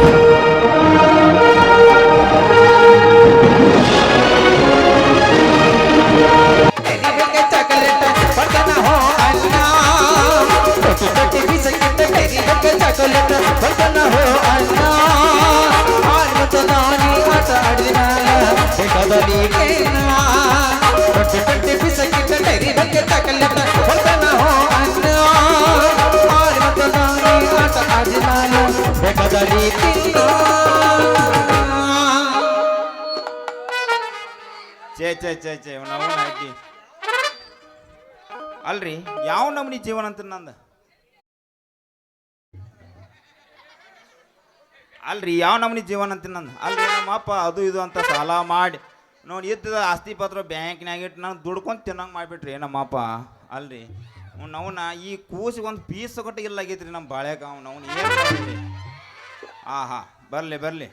you ಅಡ್ಡಿ ಅಲ್ರಿ, ಯಾವ ನಮ್ನಿ ಜೀವನ ಅಂತ ನಂದು? ಅಲ್ರಿ, ಯಾವ ನಮ್ನಿ ಜೀವನ ಅಂತ ನಂದು? ಅಲ್ರಿ, ನಮ್ಮಪ್ಪ ಅದು ಇದು ಅಂತ ಸಾಲ ಮಾಡಿ, ನೋಡಿ, ಇದ್ದ ಆಸ್ತಿ ಪತ್ರ ಬ್ಯಾಂಕ್ನಾಗ ಇಟ್ಟು ನಾನು ದುಡ್ಕೊಂಡು ತಿನ್ನಂಗೆ ಮಾಡಿಬಿಟ್ರಿ, ನಮ್ಮಪ್ಪ. ಅಲ್ರಿ ನವನ ಈ ಕೂಸಿಗೆ ಒಂದು ಪೀಸ್ ಕೊಟ್ಟು ಇಲ್ಲ ಆಗೈತ್ರಿ ನಮ್ಮ ಬಾಳೆಗ ಅವ್ನು ಏನು ಆಹಾ, ಬರಲಿ ಬರಲಿ.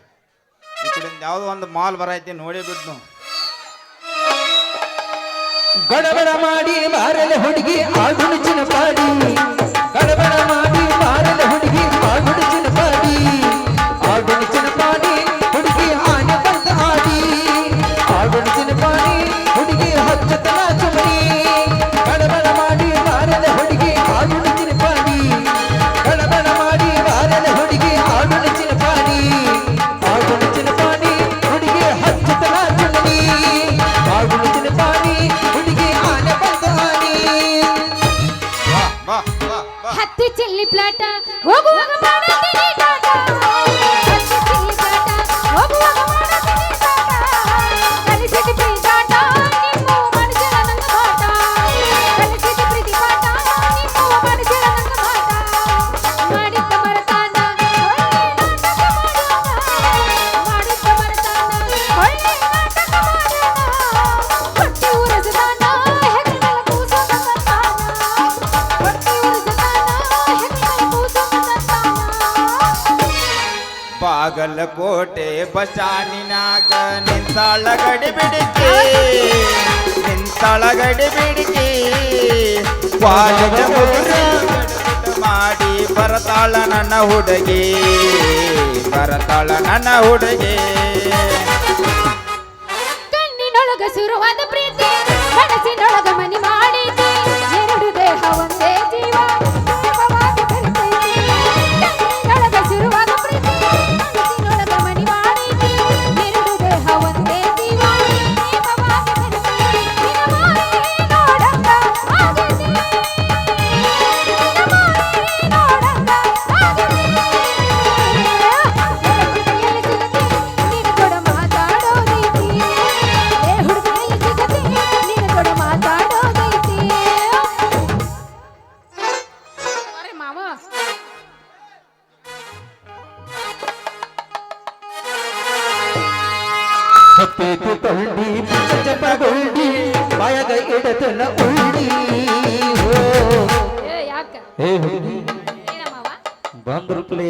ಈ ಯಾವುದೋ ಒಂದು ಮಾಲ್ ಬರೈತಿ, ನೋಡೇ ಬಿಡ್ನು. ಗಡಬಡ ಮಾಡಿ ಬಾರಲೆ ಹುಡುಗಿ ಆಗುಣಿಚಿನ ಪಾಡಿ ಗಡಬಡ ಮಾಡಿ ಬಾರಲೆ ಹುಡುಗಿ ಆಗುಣಿಚಿನ ಪಾಡಿ ಆಗುಣಿಚಿನ ಪಾಡಿ ಬಾ ಹತ್ತಿ ಚಿಲ್ಲಿ ನಿಂತಾಳ ಗಡಿ ಬಿಡಿಕೆ. ನಿಂತಾಳ ಗಡಿ ಬಿಡಿಕೆ ಮುಗುರು ಮಾಡಿ ಬರತಾಳ ನನ್ನ ಹುಡುಗಿ. ಬರತಾಳ ನನ್ನ ಹುಡುಗಿ. ಕಣ್ಣಿನೊಳಗ ಶುರುವಾದ ಚಪ್ಪಗೊಂಡಿ ಬಾಯಗ ಇಡತನ ಉಳ್ಳಿ ಓ. ಏ ಹುಡುಗಿ ಬಂದ್ರುಪ್ಲೆ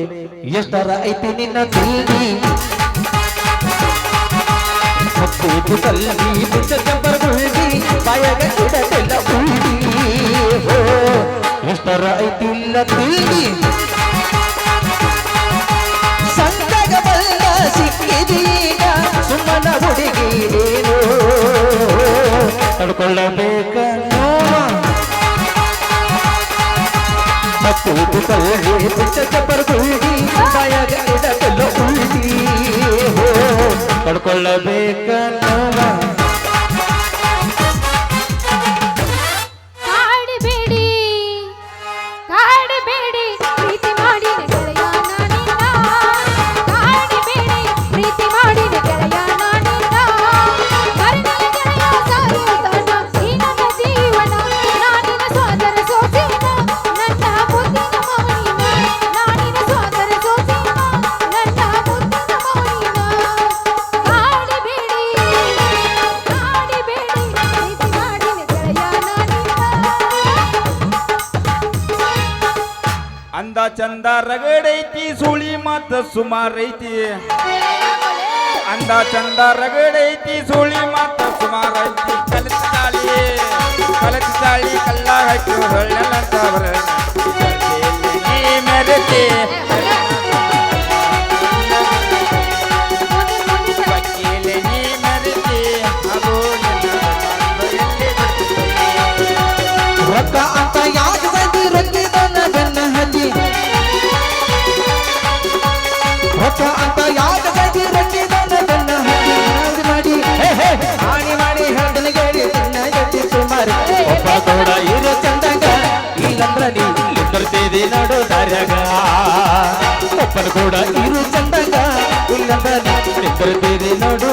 ಎಷ್ಟರ ಐತಿ ನಿನ್ನ ತಿಳಿ ಹತ್ತೈತು ತಲ್ಲಿ ಬಿಚ್ಚ ಚಪ್ಪಗೊಂಡಿ ಬಾಯಗ ಇಡತನ ಉಳ್ಳಿ ಎಷ್ಟರ ಐತಿ ನಿನ್ನ ತಿಳಿ ಸುಮ್ಮನ ನೀನು ತಡ್ಕೊಳ್ಳಬೇಕ ಹತ್ತು ಕಲ್ಲಿ ಬಿಚ್ಚ ಬರ್ಗುಡಿ ಬಾಯಾಗ ಅಂದ ರಗಡೈತಿ ಸುಳಿ ಮತ್ತ ಸುಮಾರೈತಿ. ಅಂದ ಚಂದ ರಗಡೈತಿ ಸುಳಿ ಮತ್ತ ಸುಮಾರೈತಿ. ಕಲಿತ ತಾಳಿ ಕಲಿತ ತಾಳಿ ಕಲ್ಲ ಹಾಕಿ ಹೊಳ್ಳಂತ ಬರ ಮೆರತಿ ಆಟ ಆಟ ಯಾರ ಮಾಡಿ. ಹೇ ಹೇ ಮಾಡಿ ಹೇಳ್ದನ ಸುಮಾರು. ಒಬ್ಬ ದೊಡ ಇರ ಚಂದಾಗ ಇಲ್ಲಂದ್ರ ನೀವು ಇಲ್ಲಿ ಬರ್ತೀರಿ ನೋಡು ದಾರ್ಯಾಗ. ಒಬ್ಬನ ಕೂಡ ಇರು ಚಂದಾಗ ಇಲ್ಲಂದ್ರ ಇಲ್ಲಿ ಬರ್ತೀರಿ ನೋಡು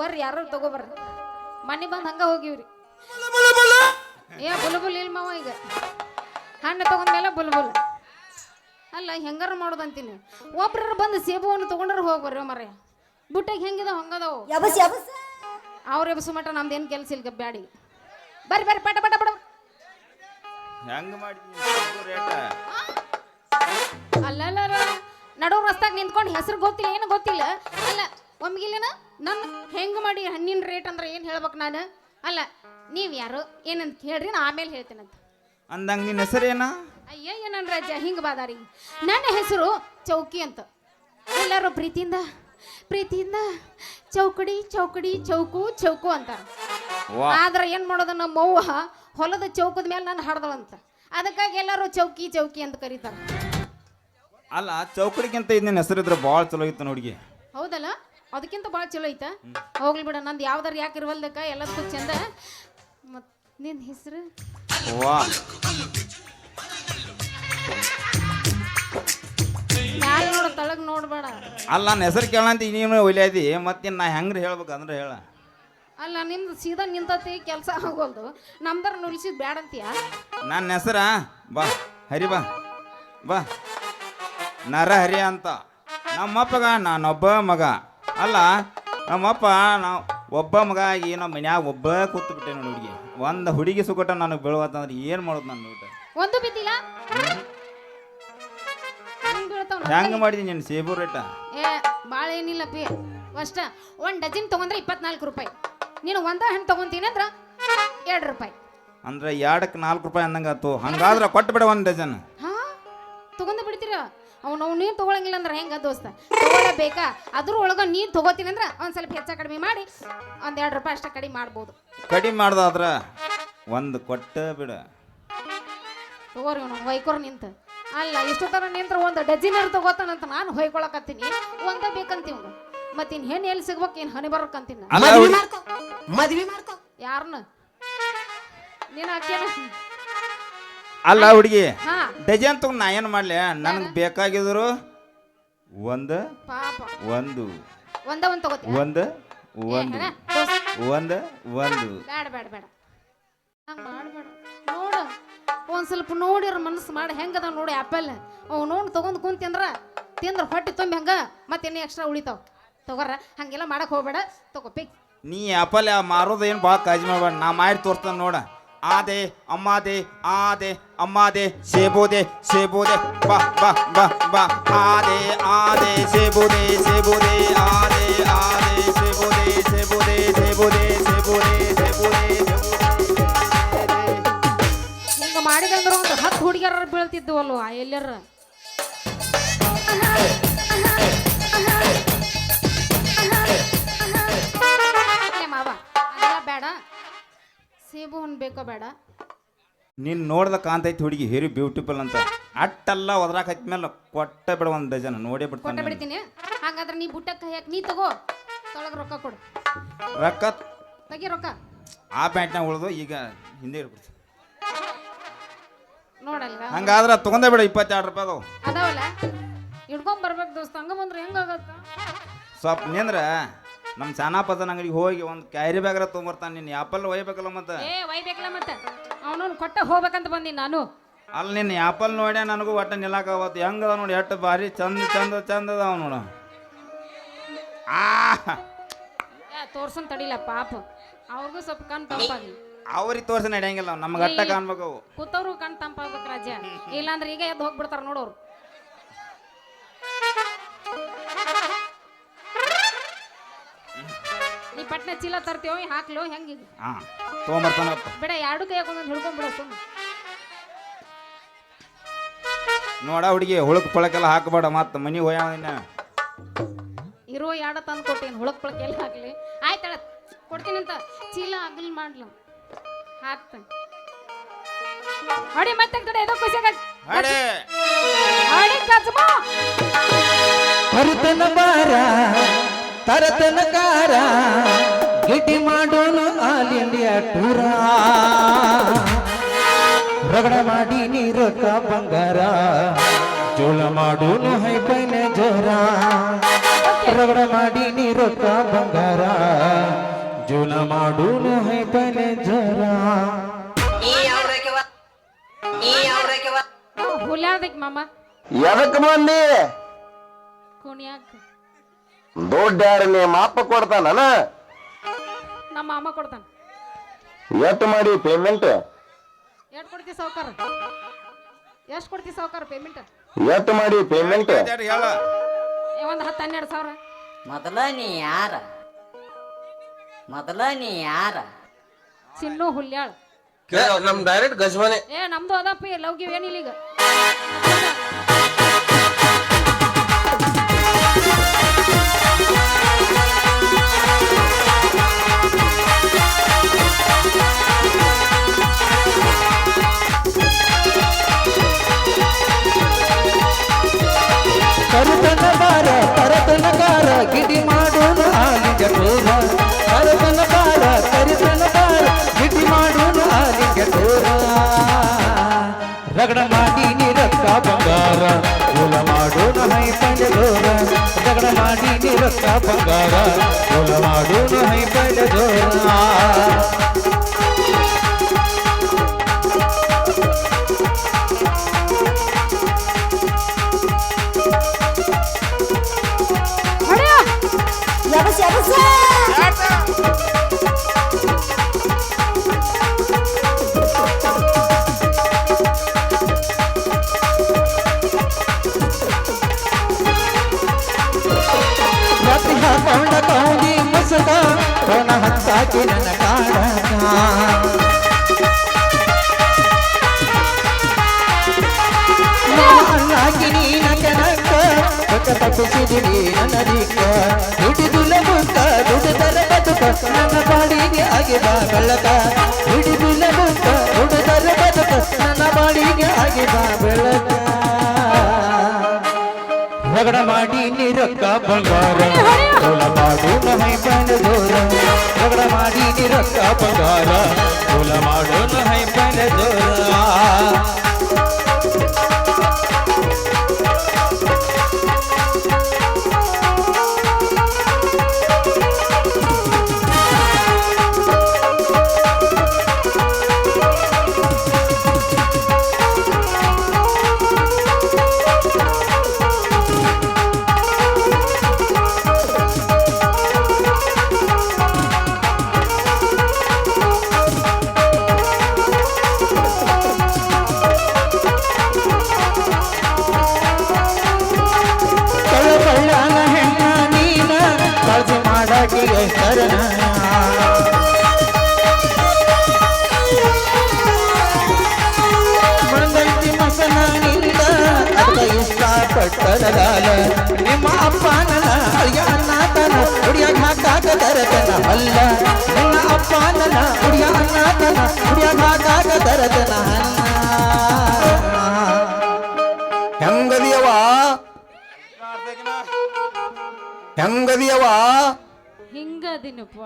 ಬರ್ರಿ ಯಾರು ತಗೋಬರ್ರಿ ಮನೆ ಬಂದು ಹಂಗ ಹೋಗಿವ್ರಿ. ಏ ಬುಲ್ಬುಲ್ ಇಲ್ಲ ಮಾವ ಈಗ. ಹಣ್ಣು ತಗೊಂಡ್ಮೇಲೆ ಬುಲ್ಬುಲ್. ಅಲ್ಲ ಹೆಂಗಾರ ಮಾಡೋದಂತೀನಿ. ಒಬ್ರರ ಬಂದು ಸೇಬುವನ್ನು ತಗೊಂಡ್ರೆ ಹೋಗ್ಬರ್ರಿ ಮರ ಬುಟ್ಟಾಗ ಹೆಂಗಿದೆ ಹಂಗದವು. ಯಬಸ್ ಯಬಸ್ ಅವ್ರ ಎಬ್ಸು ಮಟ ನಮ್ದೇನು ಕೆಲಸ ಇಲ್ಲ ಬ್ಯಾಡಿ. ಬರ್ರಿ ಬರ್ರಿ ಪಟ ಪಟ ಪಟ. ಹೆಂಗ್ ಅಲ್ಲ ನಡು ರಸ್ತಾಗ ನಿಂತ್ಕೊಂಡು ಹೆಸರು ಗೊತ್ತಿಲ್ಲ ಏನು ಗೊತ್ತಿಲ್ಲ. ಅಲ್ಲ ಒಮ್ಗಿಲ್ಲನ? ನನ್ನ ಹೆಂಗ್ ಮಾಡಿ ಹಣ್ಣಿನ ರೇಟ್ ಅಂದ್ರೆ ಏನು ಹೇಳ್ಬೇಕು ನಾನು? ಅಲ್ಲ ನೀವು ಯಾರು? ಏನಂತ ಹೇಳ್ರಿ ನಾ ಆಮೇಲೆ ಹೇಳ್ತೇನಂತ. ಅಂದಂಗ ನಿನ್ನ ಹೆಸರೇನ? ಅಯ್ಯ ಏನನ್ ರಾಜ ಹಿಂಗೆ ಬಾದಾರಿ. ನನ್ನ ಹೆಸರು ಚೌಕಿ ಅಂತ. ಎಲ್ಲರೂ ಪ್ರೀತಿಯಿಂದ ಪ್ರೀತಿಯಿಂದ ಚೌಕಡಿ ಚೌಕಡಿ ಚೌಕು ಚೌಕು ಅಂತ. ವಾ. ಆದ್ರೆ ಏನ್ ಮಾಡೋದು ನಮ್ಮ ಅವ್ವ ಹೊಲದ ಚೌಕದ ಮೇಲೆ ನಾನು ಹಡ್ದಳಂತ. ಅದಕ್ಕಾಗಿ ಎಲ್ಲರೂ ಚೌಕಿ ಚೌಕಿ ಅಂತ ಕರೀತಾರ. ಅಲ್ಲ ಚೌಕಡಿಗಿಂತ ಇದನ್ನ ಹೆಸರು ಇದ್ರೆ ಭಾಳ ಚಲೋ ಇತ್ತು ನೋಡಿಗೆ ಹೌದಲ್ಲ? ಅದಕ್ಕಿಂತ ಭಾಳ ಚಲೋ ಐತ? ಹೋಗ್ಲಿ ಬಿಡ ನಂದು ಯಾವ್ದಾರು ಯಾಕೆ ಇರುವಲ್ದಕ್ಕ? ಎಲ್ಲದಕ್ಕೂ ಚಂದ. ಮತ್ ನಿನ್ ಹೆಸರು? ವಾ. ನೋಡ ತಳಗ್ ನೋಡ್ಬೇಡ. ಅಲ್ಲ ನನ್ನ ಹೆಸರು ಕೇಳಂತ ನೀನು ಒಲ್ಯಾದಿ ಮತ್ತೆ ನಾ ಹೆಂಗ್ರಿ ಹೇಳ್ಬೇಕು ಅಂದ್ರೆ ಹೇಳ. ಅಲ್ಲ ನಿಮ್ದು ಸೀದಾ ನಿಂತತಿ ಕೆಲಸ ಆಗೋಲ್ದು. ನಮ್ದರ ನುಲ್ಸಿದ್ ಬ್ಯಾಡ ಅಂತೀಯ ನನ್ನ ಹೆಸರ ಬಾ ಹರಿ ಬಾ ಬಾ. ನರ ಹರಿ ಅಂತ. ನಮ್ಮಪ್ಪಗ ನಾನೊಬ್ಬ ಮಗ. ಅಲ್ಲ ನಮ್ಮಪ್ಪ ನಾವು ಒಬ್ಬ ಮಗ ಆಗಿ ನಮ್ಮ ಮನ್ಯಾಗ ಒಬ್ಬ ಕೂತು ಬಿಟ್ಟೆ ನೋಡಿ ಹುಡುಗಿ. ಒಂದು ಹುಡುಗಿ ಸುಕಟ ನನಗೆ ಬೀಳುವತ್ತಂದ್ರೆ ಏನು ಮಾಡೋದು ನನ್ನ ಊಟ? ಒಂದು ಬಿದ್ದಿಲ್ಲ? ಹೆಂಗ್ ಬೀಳ್ತಾವ್ ನಿನ್ ಹೆಂಗೆ ಕೈಗೆ? ಮಾಡಿದ್ದೀನಿ ಸೇಬು ರೇಟ? ಏ ಭಾಳ ಏನಿಲ್ಲ ಪಿ. ಅಷ್ಟ ಒಂದ್ ಡಜನ್ ತಗೊಂಡ್ರೆ ಇಪ್ಪತ್ನಾಲ್ಕು ರೂಪಾಯಿ. ನೀನು ಒಂದ ಹಣ್ಣು ತಗೊಂತೀನಿ ಅಂದ್ರ ಎರಡು ರೂಪಾಯಿ. ಅಂದ್ರೆ ಎರಡಕ್ಕೆ ನಾಲ್ಕು ರೂಪಾಯಿ ಅಂದಂಗೆ ಆತು ಹಂಗಾದ್ರೆ ಕೊಟ್ಟು ಬಿಡ ಒಂದು ಡಜನ್. ಅವ್ನು ಅವ್ನು ನೀನು ತೊಗೊಳಂಗಿಲ್ಲ ಅಂದ್ರೆ ಹೆಂಗೆ ದೋಸ್ತ? ತೊಗೊಳಬೇಕಾ? ಅದ್ರ ಒಳಗ ನೀನು ತೊಗೋತೀನಿ ಅಂದ್ರೆ ಒಂದು ಸ್ವಲ್ಪ ಹೆಚ್ಚ ಕಡಿಮೆ ಮಾಡಿ ಒಂದು ಎರಡು ರೂಪಾಯಿ ಅಷ್ಟೇ ಕಡಿಮೆ ಮಾಡ್ಬೋದು. ಕಡಿಮೆ ಮಾಡ್ದಾದ್ರ ಒಂದು ಕೊಟ್ಟ ಬಿಡ. ತಗೋರಿ ಅವ್ನು ಹೊಯ್ಕೊರ್ ನಿಂತ. ಅಲ್ಲ ಇಷ್ಟು ಥರ ನಿಂತ್ರ ಒಂದು ಡಜನ್ ತಗೋತಾನಂತ ನಾನು ಹೊಯ್ಕೊಳಕತ್ತೀನಿ. ಒಂದ ಬೇಕಂತೀವ್ ಮತ್ತೆ ಇನ್ ಹೆಣ್ಣು ಎಲ್ಲಿ ಸಿಗ್ಬೇಕು ಏನು ಹನಿ ಬರ್ಬೇಕಂತೀನಿ ಮದ್ವೆ ಮದ್ವಿ ಹುಡ್ಗಿ- ಮಾಡ್ಕೊ. ಮದ್ವಿ ಮಾಡ್ಕೊ. ಯಾರನ್ನ ನೀನು ಹಾಕ್ಯಾನ ಅಲ್ಲ ಹುಡುಗಿ ಹಾ. ಡಜನ್ ತಗೊಂಡು ನಾ ಏನು ಮಾಡ್ಲಿ? ನನಗೆ ಬೇಕಾಗಿದ್ರು ಒಂದು ಪಾಪ. ಒಂದು. ಒಂದ ಒಂದ್ ತಗೋತೀಯ? ಒಂದು ಒಂದು. ಒಂದು ಒಂದು. ಬೇಡ ಬೇಡ ಬೇಡ. ಹಂಗ ಮಾಡ್ಬೇಡ. ನೋಡು ಒಂದ್ ಸ್ವಲ್ಪ ನೋಡಿರ ಮನಸ್ಸು ಮಾಡಿ. ಹೆಂಗದ ನೋಡಿ ಆಪಲ್. ಅವ್ ನೋಡಿ ತಗೊಂಡ್ ಕುಂತಿ ಅಂದ್ರ ತಿಂದ್ರ ಹೊಟ್ಟೆ ತುಂಬಿ ಹಂಗ ಮತ್ತೇನೇ ಎಕ್ಸ್ಟ್ರಾ ಉಳಿತಾವ. ತಗೋರ ಹಂಗೆಲ್ಲ ಮಾಡಕ್ ಹೋಗ್ಬೇಡ. ತಗೋ ಪಿಕ್. ನೀ ಆಪಲ್ ಮಾರೋದು ಏನು ಭಾಳ ಕಾಜಿ ಮಾಡಬೇಡ. ನಾ ಮಾಡಿ ತೋರಿಸ್ತಾನೆ ನೋಡ. ಆದೆ ಅಮ್ಮಾದೆ ಆದೆ ಅಮ್ಮಾದೆ ಸೇಬೋದೆ ಸೇಬೋದೆ ಬಾ ಬಾ ಬಾ ಬಾ ಆದೆ ಆದೆ ಸೇಬೋದೆ ಸೇಬೋದೆ ಆದೆ ಆದೆ ಸೇಬೋದೆ ಸೇಬೋದೆ ಸೇಬೋದೆ ಸೇಬೋದೆ ಸೇಬೋದೆ ಸೇಬೋದೆ ಹಿಂಗ ಮಾಡಿದಂದ್ರ ಒಂದು ಹತ್ತು ಹುಡುಗಿಯರ ಬೀಳ್ತಿದ್ವಲ್ವ ಆ ಎಲ್ಲರ ಸೇಬು ಹಣ್ಣು ಬೇಕೋ ಬೇಡ ನೀನ್ ನೋಡ್ದ ಕಾಂತೈತಿ ಹುಡುಗಿ ಹೆರಿ ಬ್ಯೂಟಿಫುಲ್ ಅಂತ. ಅಟ್ಟೆಲ್ಲ ಒದ್ರಾಕ ಹತ್ಮೇಲೆ ಕೊಟ್ಟ ಬಿಡ ಒಂದ್ ಡಜನ್ ನೋಡೇ ಕೊಟ್ಟ ಬಿಡ್ತಾನೆ ಬಿಡ್ತೀನಿ. ಹಾಗಾದ್ರೆ ನೀ ಬುಟ್ಟಕ್ಕೆ ಕೈ ಹಾಕಿ ನೀ ತಗೋ. ತೊಳಗ ರೊಕ್ಕ ಕೊಡು. ರೊಕ್ಕ? ತಗಿ ರೊಕ್ಕ. ಆ ಪ್ಯಾಂಟ್ನಾಗ ಉಳಿದು ಈಗ ಹಿಂದೆ ಇರ್ಬಿಡ್ತು ನೋಡಲ್ಲ ಹಂಗಾದ್ರೆ ತಗೊಂಡೇ ಬಿಡ ಇಪ್ಪತ್ತೆರಡು ರೂಪಾಯಿ ಅದಾವು. ಅದಾವಲ್ಲ? ಇಡ್ಕೊಂಡ್ ಬರ್ಬೇಕು ದೋಸ್ತ. ಹಂಗ ಬಂದ್ರೆ ಹೆಂಗಾಗತ್ತ? ಸ್ವಲ್ಪ ನಿಂದ್ರ ನಮ್ಮ ಚಾನಾಪದನ ಅಂಗಡಿಗೆ ಹೋಗಿ ಒಂದು ಕ್ಯಾರಿ ಬ್ಯಾಗ್ರ ತೊಗೊಂಬರ್ತಾನೆ ನಿನ್ನ ಯಾಪಲ್ ಒಯ್ಬೇಕಲ್ಲ ಮತ್ತೆ? ಏ ಒಯ್ಬೇಕಲ್ಲ ಮತ್ತೆ. ಅವನು ಕೊಟ್ಟ ಹೋಗ್ಬೇಕಂತ ಬಂದೀನಿ ನಾನು. ಅಲ್ಲಿ ನಿನ್ನ ಯಾಪಲ್ ನೋಡ್ಯ ನನಗೂ ಒಟ್ಟ ನಿಲ್ಲಾಕಾವತ್ತು ಹೆಂಗದ ನೋಡಿ ಎಷ್ಟು ಭಾರಿ ಚಂದ ಚಂದ ಚಂದ ಅದಾವ ನೋಡ. ಆ! ತೋರ್ಸನ್ ತಡಿಲ್ಲ ಪಾಪ. ಅವ್ರಿಗೂ ಸ್ವಲ್ಪ ಕಣ್ ತಂಪಾಗಿ ಅವ್ರಿಗೆ ತೋರ್ಸ ನಡೆಯಂಗಿಲ್ಲ ನಮ್ಗೆ ಅಟ್ಟ ಕಾಣ್ಬೇಕು ಅವು. ಕೂತವ್ರು ಕಣ್ ತಂಪಾಗ್ಬೇಕು ರಾಜ್ಯ. ಇಲ್ಲಾಂದ್ರೆ ಈಗ ಎದ್ದು ಹೋಗ್ಬಿಡ್ತಾರ ನೋಡೋರು ನೀ ಪಟ್ನ ಚೀಲ ತರ್ತೀವೋ ಹಾಕ್ಲೋ ಹೆಂಗೆ ಹಾ ತೊಗೊಂಬರ್ತಾನಪ್ಪ ಬೇಡ ಎರಡು ಕೈ ಹಾಕೊಂಡ್ ಹಿಡ್ಕೊಂಡ್ಬಿಡ ಸುಮ್ಮ ನೋಡ ಹುಡುಗಿ ಹುಳಕ್ ಪಳಕೆಲ್ಲ ಹಾಕಬೇಡ ಮತ್ತೆ ಮನಿ ಹೋಯ ಇರೋ ಯಾಡ ತಂದು ಕೊಟ್ಟೇನು ಹುಳಕ್ ಪಳಕ್ ಎಲ್ಲಿ ಹಾಕ್ಲಿ? ಆಯ್ತಳ ಕೊಡ್ತೀನಂತ. ಚೀಲ ಅಗಲ್ ಮಾಡ್ಲ. ಹಾಕ್ತೇನೆ ಹಡಿ ಮತ್ತೆ ಕಡೆ ಏನೋ ಖುಷಿ ಹಡಿ. ಹಡಿ ಕಚ್ಮ ಹರಿತನ ಬಾರ ತರತನ ಕಾರ ಗಿಡ್ಡಿ ಮಾಡೋನು ಆಲ್ ಇಂಡಿಯಾ ಟೂರ ರಗಡ ಮಾಡಿ ನೀರಕ ಬಂಗಾರ ಜೋಳ ಮಾಡೋನು ಹೈಪೈನ ಜೋರ ರಗಡ ಮಾಡಿ ನೀರಕ ಬಂಗಾರ ಜೋಳ ಮಾಡೋನು ಹೈಪೈನ ಜೋರ ಹುಲ್ಯಾದಕ್ ಮಾಮ? ಎದಕ್ ಬಂದಿ ಕುಣಿಯಾಕ. ದುಡ್ಡು ಯಾರು ನಿಮ್ಮ ಅಪ್ಪ ಕೊಡ್ತಾನ ನಮ್ಮ ಮಾಮ ಕೊಡ್ತಾನ. ಎಷ್ಟು ಮಾಡಿ ಪೇಮೆಂಟ್ ಎಷ್ಟು ಕೊಡ್ತಿ ಸಾವ್ಕಾರ? ಎಷ್ಟು ಕೊಡ್ತಿ ಸಾವ್ಕಾರ ಪೇಮೆಂಟ್ ಎಷ್ಟು ಮಾಡಿ ಪೇಮೆಂಟ್ ಒಂದು ಹತ್ತು ಹನ್ನೆರಡು ಸಾವಿರ. ಮೊದಲ ನೀ ಯಾರ? ಮೊದಲ ನೀ ಯಾರ? ಚಿನ್ನು ಹುಲ್ಯಾಳ್. ನಮ್ ಡೈರೆಕ್ಟ್ ಗಜ್ಮನೆ ಏ ನಮ್ದು ಅದಪ್ಪ ಲವ್ಗಿವ್ ಏನಿಲ್ಲ ಈಗ. ಭರತನ ಬಾರ ಭರತನ ಕಾರ ಗಿಡಿ ಮಾಡೋನು ಆಲಿಗೆ ತೋರ ಭರತನ ಬಾರ ಕರಿತನ ಬಾರ ಗಿಡಿ ಮಾಡೋನು ಆಲಿಗೆ ತೋರ ರಗಡ ಮಾಡಿ ರಕ್ತ ಬಂಗಾರ ಕೋಲ ಮಾಡೋಣ ಹೈ ಪಂಜದೋರ ರಗಡ ಮಾಡಿ ರಕ್ತ ಬಂಗಾರ ಕೋಲ ಮಾಡೋಣ ಹೈ ಪಂಜದೋರ ದಿಕ್ಕ ದುಡಿದುಲ ಮುಕ್ಕ ದುಡಿದರ ಬಾಡಿಗೆ ಬಾ ಬೆಳಕ. ದುಡಿದುಲ ಮುಕ್ಕ ದುಡಿದರ ಬದುಕ ಬಾ ಬೆಳಕ. ರಗಡ ಮಾಡಿ ನಿರಕ್ಕ ಬಂಗಾರ. ಸೋಲ ಮಾಡು ನಹೈ ಪೈನ ಜೋರ ರಗಡ ಮಾಡಿ ನಿರಕ್ಕ ಬಂಗಾರ. ಸೋಲ ಮಾಡು ಪೈನ ಜೋರ ಇಷ್ಟಪಟ್ಟರಗಾಲ ನಿಮ್ಮ ಅಪ್ಪನ ಅಳಿಯಣ್ಣತನ ಹುಡಿಯಾಗ ಹಾಕಾಕ ದರತನ ಅಲ್ಲ. ನಿನ್ನ ಅಪ್ಪನ ಹುಡಿಯ ಅನ್ನತನ ಹುಡಿಯಾಗ ಹಾಕಾಕ ದರತನ ಹೆಂಗದಿಯವ ಹೆಂಗದಿಯವ ಹಿಂಗದಿನಪ್ಪ.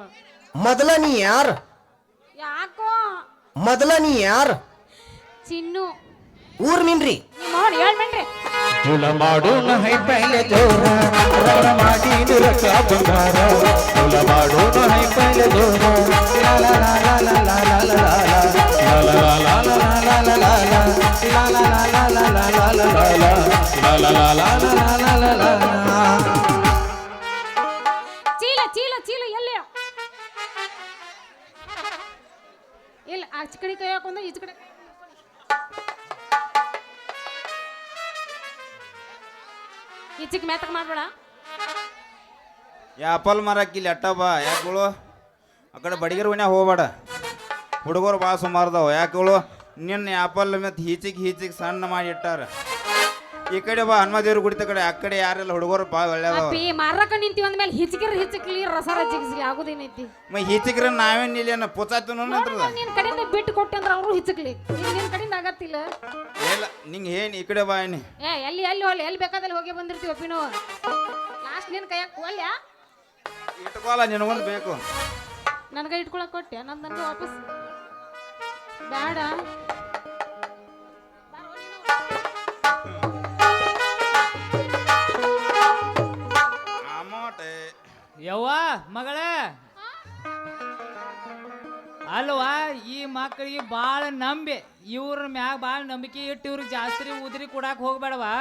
ಮೊದಲ ನೀ ಯಾರ? ಯಾಕೋ? ಮೊದಲ ನೀ ಯಾರ? ಚಿನ್ನು. ಊರ್ ನಿನ್ರಿ ನಿಮ್ಮ ಅವ್ನು ಹೇಳ್ಬೇಡ್ರಿ ಜುಲ ಮಾಡು ನಹೈ ಪೈಲೆ ಜೋರ ಮಾಡಿ ನಿರಕ ಬಂಗಾರ ಜುಲ ಮಾಡು ನಹೈ ಪೈಲೆ ಜೋರ ಚೀಲ ಚೀಲ ಚೀಲ ಎಲ್ಲಿ ಇಲ್ಲ ಆಚೆ ಕಡೆ ಕೈ ಹಾಕೊಂಡು ಈಚೆ ಕಡೆ ಈಚೆಗೆ ಮೆತ್ತಗೆ ಮಾಡ್ಬೇಡ. ಆಪಲ್ ಮಾರಕ್ಕೆ ಇಲ್ಲಿ ಅಟ್ಟ ಬಾ ಯಾಕಳು ಆ ಕಡೆ ಬಡಿಗರ ಮನ್ಯಾಗ ಹೋಗ್ಬೇಡ. ಹುಡುಗರು ಭಾಳ ಸುಮಾರ್ದವು ಯಾಕಳು ನಿನ್ನ ಆಪಲ್ ಮತ್ತು ಹೀಚಿಗೆ ಹೀಚಿಗೆ ಸಣ್ಣ ಮಾಡಿ ಇಟ್ಟಾರ. ಈ ಕಡೆ ಬಾ ಹನುಮದೇವ್ರ ಗುಡಿತ ಕಡೆ ಆ ಕಡೆ ಯಾರೆಲ್ಲ ಹುಡುಗರು ಭಾಳ ಒಳ್ಳೆಯದಾವ ಅಪ್ಪಿ ಮಾರಕ ನಿಂತಿ ಅಂದ್ಮೇಲೆ ಹಿಚಕಿರ ಹಿಚ್ಕಲಿ ರಸ ರಜಿಗಿಸ್ಲಿ ಆಗುದೇನೈತಿ? ಮ ಹೀಚಿಗ್ರ ನಾವೇನು ಇಲ್ಲಿ ಪುಚಾತು ನಂತರದ? ನಿನ್ ಕಡೆಯಿಂದ ಬಿಟ್ಟು ಕೊಟ್ಟೆ ಅಂದ್ರೆ ಅವರು ಹಿಚ್ಚಕ್ಲಿ ನಿನ್ನ ಕಡೆಯಿಂದ ಆಗತ್ತಿಲ್ಲ? ಇಲ್ಲ ನಿಂಗೆ ಏನು ಈ ಕಡೆ ಬಾ ಏನಿ? ಏ ಎಲ್ಲಿ ಎಲ್ಲಿ ಹೋಗ್ಲಿ? ಎಲ್ಲಿ ಬೇಕಾದಲ್ಲಿ ಹೋಗಿ ಬಂದಿರ್ತೀವಿ ಅಪ್ಪಿನೋ? ಲಾಸ್ಟ್ ನಿನ್ನ ಕೈಯಾಗ ಹೋಲ್ಯಾ ಇಟ್ಕೋಲ್ಲ ನಿನಗೊಂದು ಬೇಕು. ನನಗೆ ಇಟ್ಕೊಳಕ್ ಕೊಟ್ಟೆ ನಂದು ನನಗೆ ವಾಪಸ್. ಬೇಡ ಅಮೌಂಟ್. ಯವ್ವ ಮಗಳ. ಅಲ್ವಾ? ಈ ಮಕ್ಕಳಿಗೆ ಭಾಳ ನಂಬಿ. ಇವ್ರ ಮ್ಯಾಗ ಭಾಳ ನಂಬಿಕೆ ಇಟ್ಟು ಇವ್ರಿಗೆ ಜಾಸ್ತಿ ಉದ್ರಿ ಕೊಡಾಕ್ ಹೋಗ್ಬೇಡವಾ?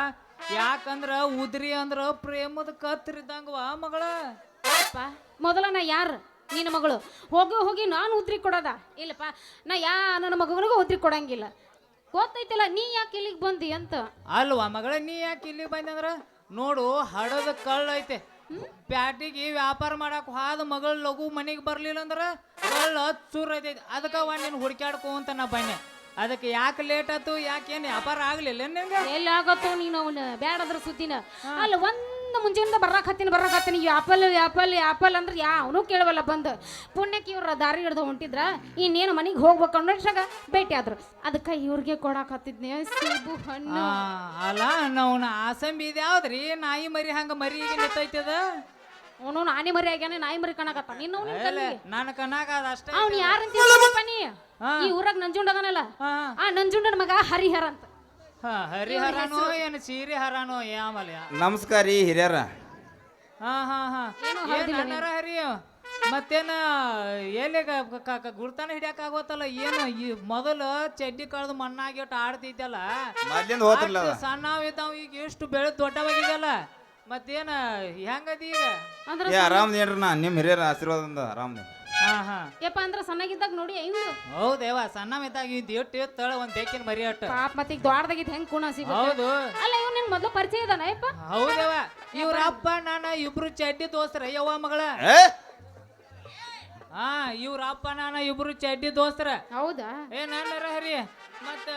ಯಾಕಂದ್ರ ಉದ್ರಿ ಅಂದ್ರ ಪ್ರೇಮದ ಕತ್ರಿದ್ದಂಗವಾ ಮಗಳ? ಅಪ್ಪ ಮೊದಲ ನಾ ಯಾರು? ನಿನ್ನ ಮಗಳು. ಹೋಗಿ ಹೋಗಿ ನಾನು ಉದ್ರಿ ಕೊಡೋದ. ಇಲ್ಲಪ್ಪ ನಾ ಯಾ ನನ್ನ ಮಗನಿಗೂ ಉದ್ರಿ ಕೊಡಂಗಿಲ್ಲ. ಗೊತ್ತೈತಿಲ್ಲ ನೀ ಯಾಕೆ ಇಲ್ಲಿಗೆ ಬಂದಿ ಅಂತ? ಅಲ್ವಾ ಮಗಳ ನೀ ಯಾಕೆ ಇಲ್ಲಿಗೆ ಬಂದಂದ್ರ ನೋಡು ಹಡದ ಕಳ್ಳ ಐತೆ. ಪ್ಯಾಟಿಗೆ ವ್ಯಾಪಾರ ಮಾಡಕ್ ಹಾದ ಮಗಳ ಲಘು ಮನೆಗೆ ಬರ್ಲಿಲ್ಲ ಅಂದ್ರ ಅಲ್ಲ ಚೂರ್ ಐತೈತಿ. ಅದಕ್ಕ ಒಂದ್ ನೀನು ಹುಡ್ಕ್ಯಾಡ್ಕೋ ಅಂತ ನಾ ಬನ್ನೆ. ಅದಕ್ಕೆ ಯಾಕೆ ಲೇಟ್ ಆತು ಯಾಕೇನು ವ್ಯಾಪಾರ ಆಗ್ಲಿಲ್ಲ ನಿಂಗೆ? ಎಲ್ಲಿ ಆಗತ್ತೋ ನೀನು ಅವನ? ಬ್ಯಾಡದ್ರ ಸುದ್ದಿನ. ಅಲ್ಲ ಒಂದು ಮುಂಜಾನೆ ಬರಾಕ್ ಹತ್ತೀನಿ ಬರಾಕ್ ಹತ್ತೀನಿ. ಆಪಲ್ ಆಪಲ್ ಆಪಲ್ ಅಂದ್ರೆ ಯಾವನು ಕೇಳವಲ್ಲ ಬಂದು. ಪುಣ್ಯಕ್ಕೆ ಇವ್ರ ದಾರಿ ಹಿಡ್ದು ಹೊಂಟಿದ್ರ ಇನ್ನೇನು ಮನೆಗೆ ಹೋಗ್ಬೇಕು ಅನ್ನೋಷಾಗ ಭೇಟಿ ಆದ್ರು. ಅದಕ್ಕೆ ಇವ್ರಿಗೆ ಕೊಡಾಕ್ ಹತ್ತಿದ್ನಿ ಸೇಬು ಹಣ್ಣು. ಅಲ್ಲ ನಾವು ಆಸಂಬಿ ಇದು ಯಾವ್ದ್ರಿ ನಾಯಿ ಮರಿ ಹಂಗ ಮರಿ ನಿಂತೈತದ ಅವನು ನಾನಿ ಮರಿ ಆಗ್ಯಾನೆ ನಾಯಿ ಮರಿ ಕಣಕತ್ತ. ನಿನ್ನ ನನ್ನ ಕಣ್ಣಾಗ ಅದ ಅಷ್ಟೇ ಅವ್ನು ಯಾರಂತ ಈ ಊರಾಗ ನಂಜುಂಡ ಅದನಲ್ಲ ಆ ನಂಜುಂಡನ ಮಗ ಹರಿಹರ ಅಂತ. ಹಾ ಹರಿಹರನೋ ಏನು ಸೀರೆ ಹರನೋ ಆಮೇಲೆ. ನಮಸ್ಕಾರ ರೀ ಹಿರಿಯರ. ಹಾ ಹಾ ಹಾ. ಏನೂ ಮತ್ತೇನ ಎಲ್ಲಿ ಗುರ್ತಾನ ಹಿಡಿಯಕ್ ಆಗೋತಲ್ಲ ಏನು ಈ ಮೊದಲು ಚಡ್ಡಿ ಕಳೆದು ಮಣ್ಣಾಗಿಟ್ಟು ಆಡ್ತಿದ್ದಲ್ಲ? ಮೊದ್ಲಿಂದ ಹೋತ್ರಲ್ಲ ಅದ. ಸಣ್ಣವಿದ್ದಾವ ಈಗ ಎಷ್ಟು ಬೆಳೆ ದೊಡ್ಡವಾಗಿದಲ್ಲ? ಮತ್ತೇನ ಹೆಂಗದ ಈಗ? ಅಂದ್ರ ಏ ಆರಾಮದೇನ್ರಿ ನಾ ನಿಮ್ಮ ಹಿರಿಯರ ಆಶೀರ್ವಾದದಿಂದ ಆರಾಮದೇ ಹಾ ಹಾ. ಯಪ್ಪ ಅಂದ್ರ ಸಣ್ಣಗಿದ್ದಾಗ ನೋಡಿ ಐದು ಹೌದೇವ ಸಣ್ಣವಿದ್ದಾಗ ಇದು ಇಟ್ಟು ತಳ ಒಂದ್ ಬೇಕಿನ ಮರಿ ಅಟ್ಟ. ಪಾಪ ಮತ್ತೆ ಈಗ ದೊಡ್ಡದಾಗಿದ್ ಹೆಂಗ್ ಕುಣ ಸಿಗುತ್ತೆ? ಹೌದು. ಅಲ್ಲ ಇವ್ ನಿನ್ ಮೊದ್ಲು ಪರಿಚಯ ಇದಾನ ಯಪ್ಪ? ಹೌದೇವ ಇವ್ರ ಅಪ್ಪ ನಾನ ಇಬ್ರು ಚಡ್ಡಿ ದೋಸ್ತರ ಯವ್ವ ಮಗಳ. ಏ? ಹಾ ಇವ್ರ ಅಪ್ಪ ನಾನು ಇಬ್ರು ಚಡ್ಡಿ ದೋಸ್ತರ. ಹೌದಾ? ಏ ನಾನಾರ ಹರಿ ಮತ್ತ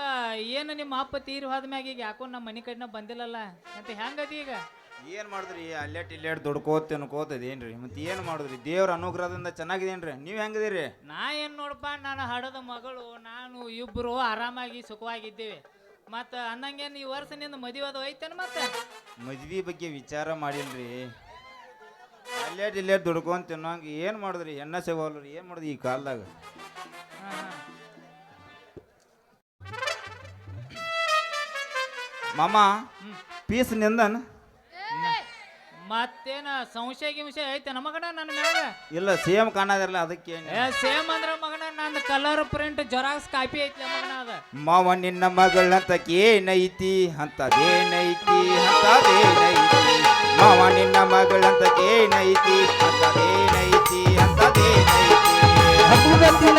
ಏನು ನಿಮ್ಮ ಅಪ್ಪ ತೀರಿ ಹೋದ್ಮ್ಯಾಗ ಈಗ ಯಾಕೋ ನಮ್ಮ ಮನಿ ಕಡೆನ ಬಂದಿಲ್ಲಲ್ಲ ಮತ್ತೆ ಹೆಂಗದಿ ಈಗ? ಏನ್ ಮಾಡಿದ್ರಿ? ಅಲ್ಲೇಟ್ ಇಲ್ಲೇಟ್ ದುಡ್ಕೋತ ತಿನ್ಕೋತ ಇದೇನ್ರಿ. ಮತ್ತೆ ಏನು ಮಾಡಿದ್ರಿ? ದೇವ್ರ ಅನುಗ್ರಹದಿಂದ ಚೆನ್ನಾಗಿದೇನ್ರಿ. ನೀವು ಹೆಂಗದಿರಿ? ನಾ ಏನ್ ನೋಡಪ್ಪ ನಾನು ಹಡದ ಮಗಳು ನಾನು ಇಬ್ರು ಆರಾಮಾಗಿ ಸುಖವಾಗಿದ್ದೀವಿ. ಮತ್ತ ಅನ್ನಂಗೇನು ಈ ವರ್ಷ ನಿಂದ ಮದುವೆ ಅದು ಐತೇನು ಮತ್ತೆ? ಮದ್ವಿ ಬಗ್ಗೆ ವಿಚಾರ ಮಾಡಿಲ್ರಿ. ಅಲ್ಲೇಟ್ ಇಲ್ಲೇಟ್ ದುಡ್ಕೊಂತ ತಿನ್ನೋಂಗ ಏನು ಮಾಡಿದ್ರಿ? ಎಣ್ಣ ಸಿಗೋಲ್ರಿ. ಏನು ಮಾಡಿದ್ರಿ ಈ ಕಾಲದಾಗ. ಮಾಮ ಪೀಸ್ ನಿಂದನ್? ಮತ್ತೇನ ಸಂಶಯ ಗಿಂಶಯ ಐತೆ ಮಗನ ನನ್ನ ಮ್ಯಾಗ? ಇಲ್ಲ ಸೇಮ್ ಕಾಣದಿರಲ್ಲ ಅದಕ್ಕೆ ಏನ್- ಏ ಸೇಮ್ ಅಂದ್ರ ಮಗನ ನಂದು ಕಲರ್ ಪ್ರಿಂಟ್ ಜೊರಾಕ್ಸ್ ಕಾಪಿ ಐತಿ ಮಗನ ಅದ. ಮಾವ ನಿನ್ನ ಮಗಳಂತ ಏನೈತಿ ಅಂತದೇನೈತಿ ಅಂತದೇನೈತಿ. ಮಾವ ನಿನ್ನ ಮಗಳಂತ ಏನೈತಿ ಅಂತದೇನೈತಿ ಅಂತದೇನೈತಿ. ಹಬ್ಬುಗತ್ತಿ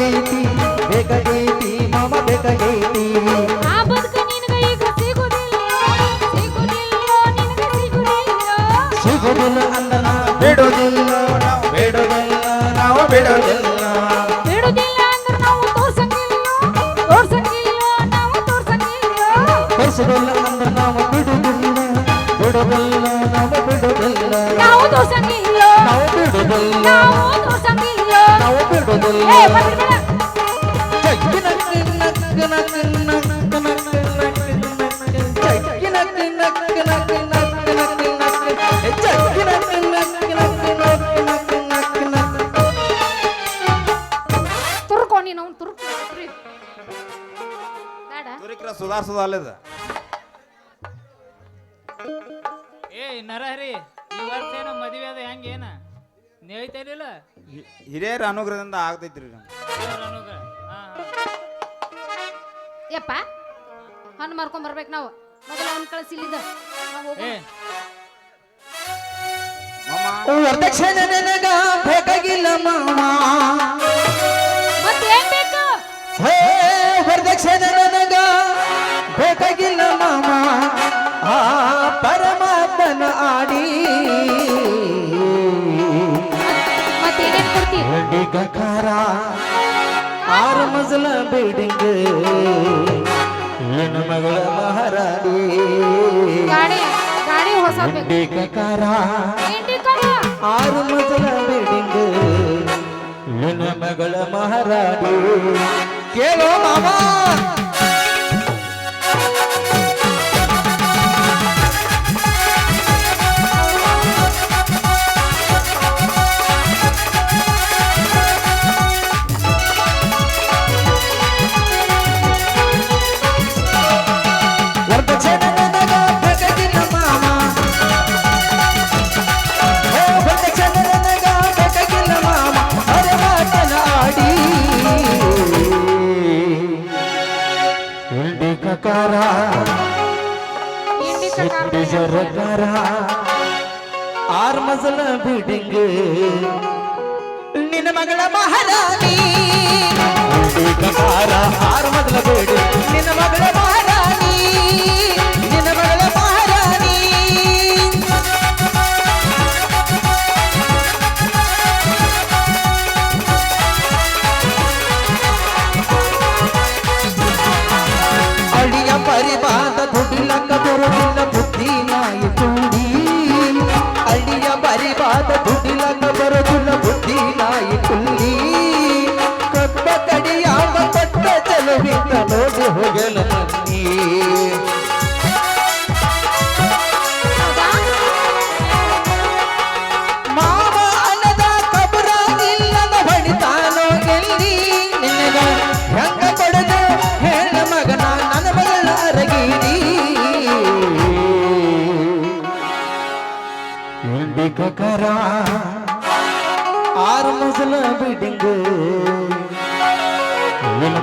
ಬೇಕಾಗೈತಿ ಬೇಕಾಗೈತಿ ಮಾಮ ಬೇಕಾಗೈತಿ. ಆ ಬದುಕ ನಿನಗ ಈಗ ಸಿಗುದಿಲ್ಲ ಸಿಗುದಿಲ್ಲ ನಿನಗ ಸಿಗುದಿಲ್ಲ. ಸಿಗುದಿಲ್ಲ ಅಂದ ನಾ ಬಿಡುವುದಿಲ್ಲ ನಾವು ಬಿಡುವುದಿಲ್ಲ ನಾವು ಬಿಡುವುದಿಲ್ಲ ಬಿಡುದಿಲ್ಲ ಅಂದ್ರ ನಾವು ತೋರ್ಸಂಗಿಲ್ಲ ತೋರ್ಸಂಗಿಲ್ಲ ನಾವು ತೋರ್ಸಂಗಿಲ್ಲ. ಬಯಸುವುದಿಲ್ಲ ಅಂದ್ರ ನಾವು ಬಿಡುವುದಿಲ್ಲ ಬಿಡುವುದಿಲ್ಲ ನಾವು ಬಿಡುವುದಿಲ್ಲ ನಾವು ತೋರ್ಸಂಗಿಲ್ಲ ನಾವು ಬಿಡುವುದಿಲ್ಲ ನಾವು ತೋರ್ಸಂಗಿಲ್ಲ. ನಾವು ಬಿಡುವುದಿಲ್ಲ ಏ ಬರ್ರಿ ಬೇಡ. ಜಗ್ಗಿನ ನಕ್ಕ ನಕ್ಕ ನಕ್ಕ ನಕ್ಕ ನಕ್ಕ ನಕ್ಕ ಜಗ್ಗಿನ ನಕ್ಕ ನಕ್ಕ ನಕ್ಕ ನಕ್ಕ ನಕ್ಕ ಜಗ್ಗಿನ ನಕ್ಕ ನಕ್ಕ ನಕ್ಕ ನಕ್ಕ ನಕ್ಕ ನಕ್ಕ ತುರ್ಕೊ ನೀನು ಅವ್ನು ತುರ್ಕು ತುರಿ. ಬೇಡ ತುರಿಕ್ರ ಸುಧಾರ್ಸೋದು ಅಲ್ಲದ ಏ ನರಹರಿ ಈ ವರ್ಷ ಏನೋ ಮದುವೆ ಅದ ಹೆಂಗೇನ ನೇಯ್ತಾರಿಲ್ಲ ಹಿ- ಹಿರಿಯರ ಅನುಗ್ರಹದಿಂದ ಆಗ್ತೈತ್ರಿ ನಮ್ಗೆ. ಯಪ್ಪ ಹಣ್ಣು ಮಾರ್ಕೊಂಡ್ ಬರ್ಬೇಕು ನಾವು. ಮೊದಲು ಅವ್ನ ಕಳಿಸಿ ಇಲ್ಲಿದ. ನಾವು ಹೋಗೋಣ. ಏ. ಮಾಮ. ವರದಕ್ಷಿಣೆ ನನಗ ಬೇಕಾಗಿಲ್ಲ ಮಾಮ. ಮತ್ತೆ ಏನ್ ಬೇಕು? ಹೇ ವರದಕ್ಷಿಣೆ ಗಕಾರ ಆರು ಮಜಲ ಬಿಲ್ಡಿಂಗ್ ನನ್ನ ಮಗಳ ಮಹಾರಾಣಿ. ಕರ ಆರು ಮಜಲ ಬಿಲ್ಡಿಂಗ್ ನನ್ನ ಮಗಳ ಮಹಾರಾಣಿ. ಕೇಳೋ ಮಾಮ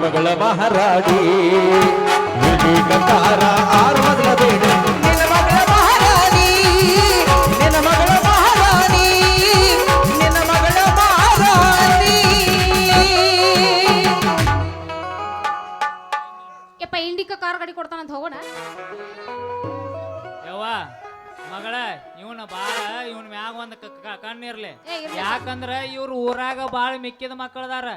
ನಿನ್ನ ಮಗಳ ಮಹಾರಾಣಿ ಕಣ್ಣಿರ್ಲಿ. ಯಾಕಂದ್ರ ಇವ್ರ ಊರಾಗ ಬಾಳ ಮಿಕ್ಕಿದ ಮಕ್ಕಳದಾರ.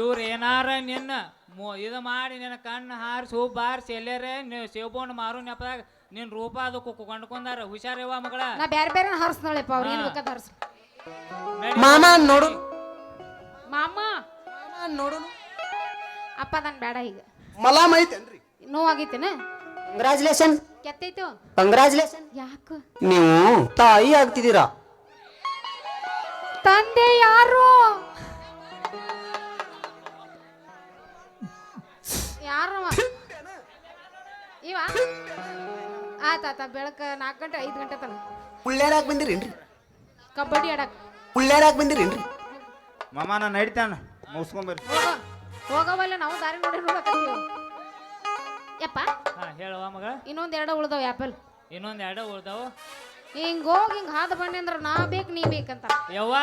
ಇವ್ರ ಏನಾರ ನಿನ್ನ ಇದ ಇದು ಮಾಡಿ ನಿನ್ನ ಕಣ್ಣು ಹಾರಿಸಿ ಹೂ ಬಾರಿಸಿ ಎಲ್ಲೇರೆ ಮಾರು ನೆಪದಾಗ ನಿನ್ ರೂಪ ಅದು ಕೊಂಡ್ಕೊಂಡಾರ. ಹುಷಾರಿವ ಮಗಳ. ಬೇರೆ ಬ್ಯಾರೆ ಬೇರೆ ಹರ್ಸ್ನಳೆಪ್ಪ ಅವ್ರು ಏನ್ ಬೇಕಾದ ಹರ್ಸ್. ಮಾಮ ನೋಡು. ಮಾಮ. ಮಾಮ ನೋಡು ಅಪ್ಪ ನನ್ ಬೇಡ ಈಗ. ಮಲಾಮ್ ಐತೇನ್ರಿ? ನೋವಾಗೈತೇನ? ಕಂಗ್ರಾಚುಲೇಷನ್ ಕೆತ್ತೈತು? ಕಂಗ್ರಾಚುಲೇಷನ್ ಯಾಕ? ನೀವು ತಾಯಿ ಆಗ್ತಿದ್ದೀರಾ? ತಂದೆ ಯಾರು? ಯಾರು ಇವ? ಆತಾತ ಬೆಳಕ ನಾಲ್ಕು ಗಂಟೆ ಐದು ಗಂಟೆ ತನ ಉಳ್ಳೇರಾಗ ಬಂದಿರೇನ್ರಿ? ಕಬಡ್ಡಿ ಆಡಕ್. ಉಳ್ಳೇರಾಗ ಬಂದಿರೇನ್ರಿ? ಮಾಮ ನಾನು ನಡಿತಾನ. ಮುಗಿಸ್ಕೊಂಬರ್ರಿ ಹೋಗವಲ್ಲ ನಾವು ದಾರಿ ನೋಡಿ ನೋಡಕತ್ತೀವಿ ಯಪ್ಪ? ಹಾ ಹೇಳವ್ವ ಮಗಳ. ಇನ್ನೊಂದ್ ಎರಡು ಉಳ್ದಾವ ಆಪಲ್. ಇನ್ನೊಂದ್ ಎರಡು ಉಳ್ದಾವ. ಹಿಂಗ್ ಹೋಗಿ ಹಿಂಗ್ ಹಾದ ಬನ್ನಿ ಅಂದ್ರ ನಾ ಬೇಕು ನೀ ಬೇಕಂತ ಯವ್ವ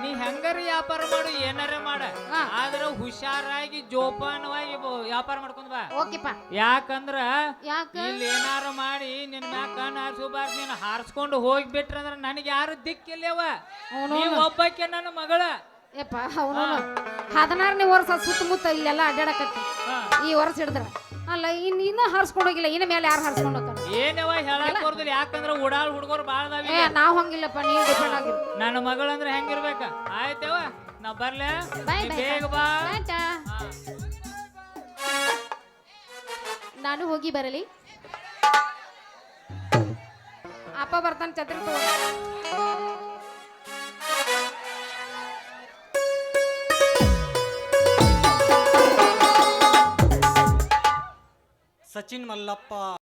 ನೀ ಹೆಂಗಾರ ವ್ಯಾಪಾರ ಮಾಡು ಏನಾರ ಮಾಡ. ಹಾ. ಆದ್ರ ಹುಷಾರಾಗಿ ಜೋಪಾನವಾಗಿ ಬ- ವ್ಯಾಪಾರ ಮಾಡ್ಕೊಂಡ್ ಬಾ. ಓಕೆಪ್ಪ. ಯಾಕಂದ್ರ ಯಾಕ? ಇಲ್ಲಿ ಏನಾರ ಮಾಡಿ ನಿನ್ ಮ್ಯಾಕ ಕಣ್ಣು ಹಾರಿಸಬಾರ್ದು ನೀನು ಹಾರಿಸ್ಕೊಂಡು ಹೋಗ್ಬಿಟ್ರ ಅಂದ್ರ ನನಗೆ ಯಾರು ದಿಕ್ಕಿಲ್ಲವ ಅವ್ನು ನೀವ್ ಒಬ್ಬಾಕೆ ನನ್ನ ಮಗಳ. ಯಪ್ಪ ಅವನು. ಹದಿನಾರನೇ ವರ್ಷ ಸುತ್ತಮುತ್ತ ಇಲ್ಲೆಲ್ಲ ಅಡ್ಡಾಡಕತ್ತಿ. ಹಾ. ಈ ವರ್ಷ ಹಿಡಿದ್ರ. ಅಲ್ಲ ಇನ್ ಇನ್ನ ಹಾರಿಸ್ಕೊಂಡು ಹೋಗಿಲ್ಲ ಇನ್ನ ಮೇಲೆ ಯಾರು ಹಾರಿಸ್ಕೊಂಡು ಹೋಗ್ತಾರೆ? ಏನವ ಹೇಳಕ್ ಬರ್ದಿಲ್ಲ ಯಾಕಂದ್ರ ಉಡಾಳ್ ಹುಡುಗರು ಬಾಳ ಏ ನಾವ್ ಹಂಗಿಲ್ಲಪ್ಪ ನೀವ್ ಡಿಪೆಂಡ್ ಆಗಿರು. ನನ್ನ ಮಗಳಂದ್ರೆ ಹೆಂಗಿರ್ಬೇಕ? ಆಯ್ತವ? ನಾ ಬರ್ಲೆ? ಬಾಯ್ ನೀ ಬೇಗ ಬಾ. ಟಾಟಾ. ಹಾ. ನಾನು ಹೋಗಿ ಬರಲಿ. ಅಪ್ಪ ಬರ್ತಾನೆ ಛತ್ರಿ ತಗೊಂಡು ಸಚಿನ್ ಮಲ್ಲಪ್ಪ.